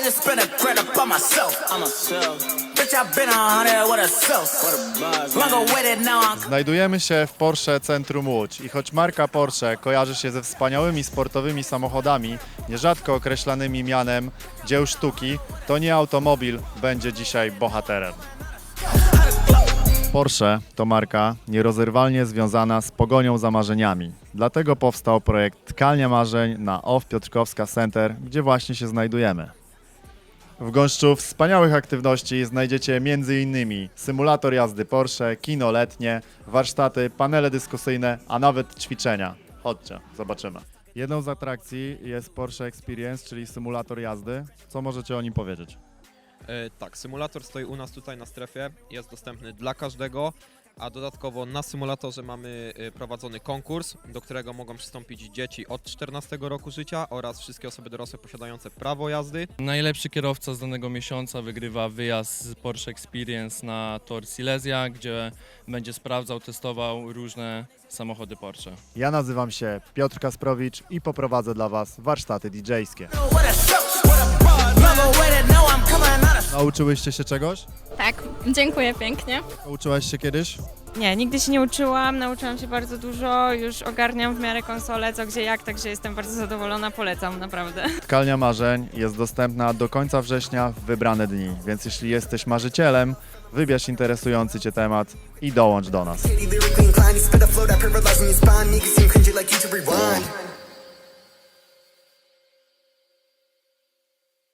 I just spent a myself. I'm a self. Znajdujemy się w Porsche Centrum Łódź i choć marka Porsche kojarzy się ze wspaniałymi sportowymi samochodami, nierzadko określanymi mianem dzieł sztuki, to nie automobil będzie dzisiaj bohaterem. Porsche to marka nierozerwalnie związana z pogonią za marzeniami. Dlatego powstał projekt Tkalnia Marzeń na OFF Piotrkowska Center, gdzie właśnie się znajdujemy. W gąszczu wspaniałych aktywności znajdziecie m.in. symulator jazdy Porsche, kino letnie, warsztaty, panele dyskusyjne, a nawet ćwiczenia. Chodźcie, zobaczymy. Jedną z atrakcji jest Porsche Experience, czyli symulator jazdy. Co możecie o nim powiedzieć? E, tak, symulator stoi u nas tutaj na strefie, jest dostępny dla każdego, a dodatkowo na symulatorze mamy e, prowadzony konkurs, do którego mogą przystąpić dzieci od 14 roku życia oraz wszystkie osoby dorosłe posiadające prawo jazdy. Najlepszy kierowca z danego miesiąca wygrywa wyjazd z Porsche Experience na tor Silesia, gdzie będzie sprawdzał, testował różne samochody Porsche. Ja nazywam się Piotr Kasprowicz i poprowadzę dla Was warsztaty DJ-skie. Nauczyłyście się czegoś? Tak, dziękuję pięknie. Uczyłaś się kiedyś? Nie, nigdy się nie uczyłam, nauczyłam się bardzo dużo, już ogarniam w miarę konsolę, co gdzie jak, także jestem bardzo zadowolona, polecam naprawdę. Tkalnia Marzeń jest dostępna do końca września w wybrane dni, więc jeśli jesteś marzycielem, wybierz interesujący Cię temat i dołącz do nas.